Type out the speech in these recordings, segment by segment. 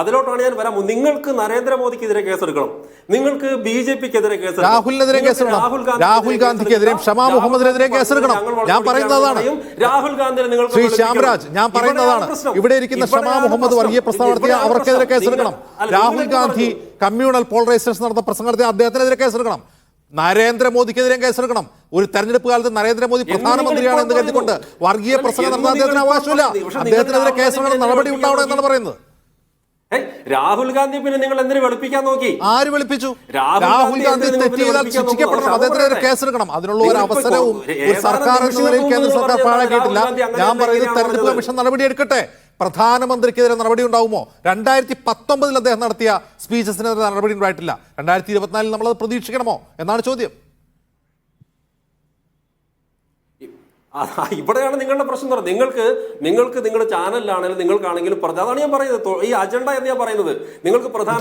അതിലോട്ടാണ് ഞാൻ വരാം. നിങ്ങൾക്ക് നരേന്ദ്രമോദിക്കെതിരെ കേസെടുക്കണം. നിങ്ങൾക്ക് ബി ജെ പിക്കെതിരെ കേസെടുക്കണം. രാഹുലിനെതിരെ കേസെടുക്കണം. രാഹുൽ ഗാന്ധിക്കെതിരെ. ഷമാ മുഹമ്മദിനെതിരെ കേസെടുക്കണം. ഞാൻ പറയുന്നതാണ്. രാഹുൽ ഗാന്ധിനെ നിങ്ങൾ ശ്രീ ശ്യാമരാജ് ശ്യാംരാജ് ഞാൻ പറയുന്നതാണ്. ഇവിടെ ഇരിക്കുന്ന ഷമാ മുഹമ്മദ് വർഗീയ പ്രസ്താവന നടത്തിയ അവർക്കെതിരെ കേസെടുക്കണം. രാഹുൽ ഗാന്ധി കമ്മ്യൂണൽ പോളറൈസേഷൻ നടന്ന പ്രസംഗം നടത്തിയ അദ്ദേഹത്തിനെതിരെ കേസെടുക്കണം. നരേന്ദ്രമോദിക്കെതിരെ കേസെടുക്കണം. ഒരു തെരഞ്ഞെടുപ്പ് കാലത്ത് നരേന്ദ്രമോദി പ്രധാനമന്ത്രിയാണ് എന്ന് കരുതിക്കൊണ്ട് വർഗീയ പ്രസംഗം നടത്താൻ അദ്ദേഹത്തിന് അവകാശമില്ല. അദ്ദേഹത്തിനെതിരെ കേസെടുക്കണം. നടപടി ഉണ്ടാവണം എന്നാണ് പറയുന്നത്. രാഹുൽ ഗാന്ധി പിന്നെ നിങ്ങൾ എന്തിനു വെളുപ്പിക്കാൻ നോക്കി? ആര് വെളുപ്പിച്ചു? രാഹുൽ ഗാന്ധി തെറ്റിയാൽ തെറ്റ് ചെയ്താൽ ശിക്ഷിക്കപ്പെടണം നോക്കുന്നു? ഒരു കേസെടുക്കണം. അതിനുള്ള ഒരു അവസരവും സർക്കാർ കേന്ദ്ര സർക്കാർ പാഴാക്കിയിട്ടില്ല. ഞാൻ പറയുന്നത് തെരഞ്ഞെടുപ്പ് കമ്മീഷൻ നടപടി എടുക്കട്ടെ. പ്രധാനമന്ത്രിക്കെതിരെ നടപടി ഉണ്ടാവുമോ? രണ്ടായിരത്തി പത്തൊമ്പതിൽ അദ്ദേഹം നടത്തിയ സ്പീച്ചസിനെതിരെ നടപടി ഉണ്ടായിട്ടില്ല. രണ്ടായിരത്തി ഇരുപത്തിനാലിൽ നമ്മളത് പ്രതീക്ഷിക്കണമോ? എന്നാണ് ചോദ്യം. ഇവിടെയാണ് നിങ്ങളുടെ പ്രശ്നം എന്ന് പറയുന്നത്. നിങ്ങൾക്ക് നിങ്ങൾക്ക് നിങ്ങളുടെ ചാനലിലാണെങ്കിലും നിങ്ങൾക്കാണെങ്കിലും പ്രധാന അതാണ് ഞാൻ പറയുന്നത്. ഈ അജണ്ട എന്ന് ഞാൻ പറയുന്നത്. നിങ്ങൾക്ക് പ്രധാന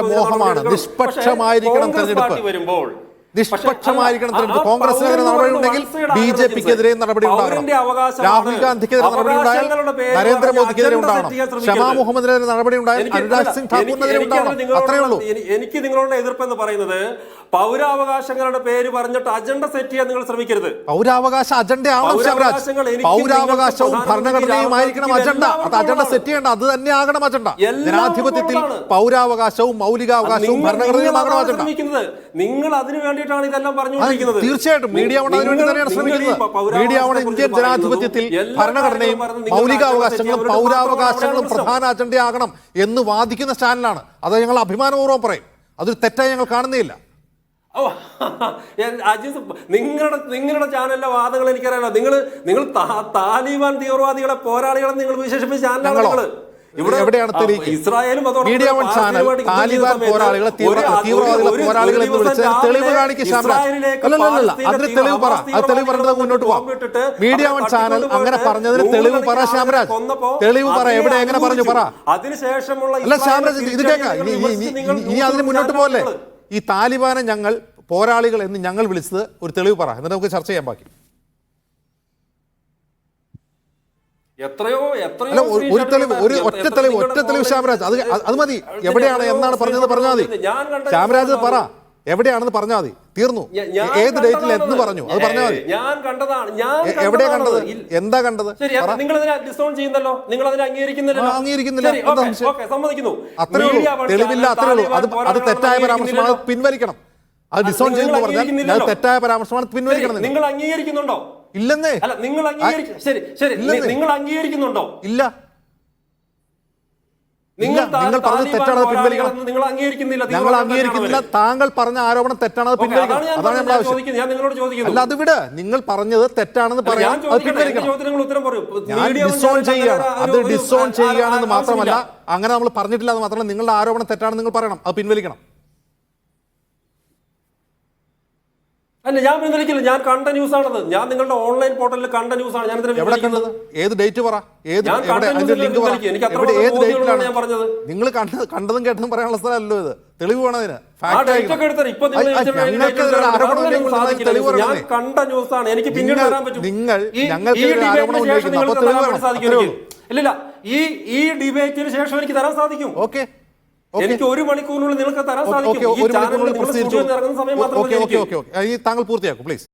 മോഹമാണ്. നിഷ്പക്ഷമായിരിക്കണം വരുമ്പോൾ നിഷ്പക്ഷമായിരിക്കണം കോൺഗ്രസ് കോൺഗ്രസിനെതിരെ നടപടി ഉണ്ടെങ്കിൽ ബി ജെ പിക്കെതിരെ നടപടി ഉണ്ടാകണം. രാഹുൽ ഗാന്ധിക്കെതിരെ നടപടി ഉണ്ടായാൽ നരേന്ദ്രമോദിക്കെതിരെ ഉണ്ടാകണം. ഷമാ മുഹമ്മദിനെതിരെ നടപടി ഉണ്ടായാൽ അനുരാജ് സിംഗ് ഠാക്കൂറിനെതിരെ ഉണ്ടാകണം. അത്രയേ അത്രേ ഉള്ളൂ എനിക്ക് നിങ്ങളോട് എതിർപ്പെന്ന് പറയുന്നത് പൗരാവകാശങ്ങളുടെ പേര് പറഞ്ഞിട്ട് അജണ്ട സെറ്റ് ചെയ്യാൻ നിങ്ങൾ ശ്രമിക്കരുത്. പൗരാവകാശ അജണ്ടയാണോ ശിവരാജ് പൗരാവകാശവും ഭരണഘടനയും ആയിരിക്കണം അജണ്ട. അത് അജണ്ട സെറ്റ് ചെയ്യേണ്ട അത് തന്നെ ആകണം അജണ്ട ജനാധിപത്യത്തിൽ പൗരാവകാശവും മൗലികാവകാശവും ഭരണഘടനയുമാകണം നിങ്ങൾ അജണ്ട. നിങ്ങൾ അതിനു വേണ്ടിയിട്ടാണ് ഇതെല്ലാം പറഞ്ഞുകൊണ്ടിരിക്കുന്നത്. തീർച്ചയായിട്ടും. മീഡിയ നിങ്ങൾ- തന്നെയാണ് നിങ്ങൾ ശ്രമിക്കുന്നത്. മീഡിയ ഇന്ത്യൻ ജനാധിപത്യത്തിൽ ഭരണഘടനയും നിങ്ങൾ മൗലികാവകാശങ്ങളും പൗരാവകാശങ്ങളും. പ്രധാന അജണ്ടയാകണം എന്ന് വാദിക്കുന്ന ചാനലാണ്. അത് ഞങ്ങൾ അഭിമാനപൂർവം പറയും. അതൊരു തെറ്റായി ഞങ്ങൾ കാണുന്നില്ല അജിത് നിങ്ങളുടെ നിങ്ങളുടെ ചാനലിലെ വാദങ്ങൾ എനിക്കറിയാലോ. നിങ്ങൾ നിങ്ങൾ താലിബാൻ തീവ്രവാദികളെ പോരാളികളെ നിങ്ങൾ വിശേഷിപ്പിച്ച ചാനലാണ് ഞങ്ങളോ? നിങ്ങൾ എവിടെയാണ് തെളിയിക്കുക? ഇസ്രായേലും മീഡിയ വൺ ചാനൽ താലിബാൻ പോരാളികളെ തീവ്രവാദികളെ പോരാളികൾ എന്ന് വിളിച്ച് തെളിവ് അല്ലല്ലല്ല, അതിന് തെളിവ് പറ. ഹമാസ് അത് തെളിവ് പറഞ്ഞത് മുന്നോട്ട് പോവാം. ബോംബിട്ടിട്ട് മീഡിയ വൺ ചാനൽ അങ്ങനെ പറഞ്ഞതിന് തെളിവ് പറ ശ്യാമരാജ് തെളിവ് പറ. എവിടെ, എങ്ങനെ പറഞ്ഞു പറ. അതിനുശേഷമുള്ള അല്ല ശ്യാമരാജ് ഇത് കേൾക്കാം ഇനി അതിന് മുന്നോട്ട് പോകല്ലേ ഈ താലിബാനെ ഞങ്ങൾ പോരാളികൾ എന്ന് ഞങ്ങൾ വിളിച്ചത് ഒരു തെളിവ് പറ എന്നിട്ട് നമുക്ക് ചർച്ച ചെയ്യാൻ ബാക്കി എത്രയോ എത്രയോ ഒരു- ഒരു തെളിവ് ഒരു ഒറ്റ തെളിവ് ഒറ്റ തെളിവ് ഫോണിൽ ശ്യാമരാജ്. അത് അത് അത് മതി. എവിടെയാണ് എന്നാണ് പറഞ്ഞത് പറഞ്ഞാൽ മതി. ശ്യാമരാജ് പറ. എവിടെയാണെന്ന് പറഞ്ഞാൽ മതി. തീർന്നു. ഏത് ഡേറ്റിൽ എന്ന് പറഞ്ഞു. അത് പറഞ്ഞാൽ മതി. ഞാൻ കണ്ടതാണ്. ഞാൻ എവിടെ എവിടെയാ കണ്ടത്? എന്താ കണ്ടത്? നിങ്ങൾ അതിനെ ഡിസ്കൗണ്ട് ചെയ്യുന്നല്ലോ. നിങ്ങൾ അതിനെ അംഗീകരിക്കുന്നില്ല. ഓക്കേ, സമ്മതിക്കുന്നു. അത്രേ ഉള്ളൂ. തെളിവില്ല അത്രേ ഉള്ളൂ. അത് അത് തെറ്റായ പരാമർശമാണ്. പിൻവലിക്കണം. അത് ഡിസ്കൗണ്ട് ചെയ്യുന്നു പറഞ്ഞാൽ തെറ്റായ പരാമർശമാണ്. പിൻവലിക്കണം. നിങ്ങൾ അംഗീകരിക്കുന്നുണ്ടോ? ഇല്ലെന്നേ. അല്ല നിങ്ങൾ ശരി ശരി നിങ്ങൾ അംഗീകരിക്കുന്നുണ്ടോ? ഇല്ല. നിങ്ങൾ പറഞ്ഞത് തെറ്റാണ്, പിൻവലിക്കണം. നിങ്ങൾ അംഗീകരിക്കുന്നില്ല. ഞങ്ങൾ അംഗീകരിക്കുന്നില്ല. താങ്കൾ പറഞ്ഞ ആരോപണം തെറ്റാണ് അത് പിൻവലിക്കണം. അതാണ് നമ്മൾ ഞാൻ ആവശ്യം. ഞാൻ നിങ്ങളോട് ചോദിക്കുന്നു. അല്ല അത് വിട്. നിങ്ങൾ പറഞ്ഞത് തെറ്റാണെന്ന് പറയാം. അത് പിൻവലിക്കണം. ഡിസോൺ ചെയ്യുകയാണെന്ന് മാത്രമല്ല അങ്ങനെ നമ്മൾ പറഞ്ഞിട്ടില്ല അത് മാത്രമല്ല നിങ്ങളുടെ ആരോപണം തെറ്റാണെന്ന് നിങ്ങൾ പറയണം. അത് പിൻവലിക്കണം. അല്ല ഞാൻ പിൻവലിക്കില്ല ഞാൻ കണ്ട ന്യൂസ് ആണത്. ഞാൻ നിങ്ങളുടെ ഓൺലൈൻ പോർട്ടലിൽ കണ്ട ന്യൂസ് ആണ്. ഞാൻ എവിടെ കണ്ടത്? ഏത് ഡേറ്റ് പറ? ഏത് ലിങ്ക് പറ? ഏത് ഡേറ്റിലാണ് ഞാൻ പറഞ്ഞത്. നിങ്ങൾ കണ്ടത് കണ്ടതും കേട്ടതും പറയാനുള്ള സ്ഥലമല്ലോ ഇത്. തെളിവ് വേണം അതിന്. ഞാൻ കണ്ട ന്യൂസ് ആണ്. എനിക്ക് പിന്നീട് വരാൻ പറ്റും. നിങ്ങൾ എനിക്ക്. ഇല്ലില്ല. ഈ ഈ ഡിബേറ്റിന് ശേഷം എനിക്ക് തരാൻ സാധിക്കും. ഓക്കെ. എനിക്ക് ഒരു മണിക്കൂറിനുള്ളിൽ നിങ്ങൾക്ക് തരാൻ സാധിക്കും. താങ്കൾ പൂർത്തിയാക്കും പ്ലീസ്.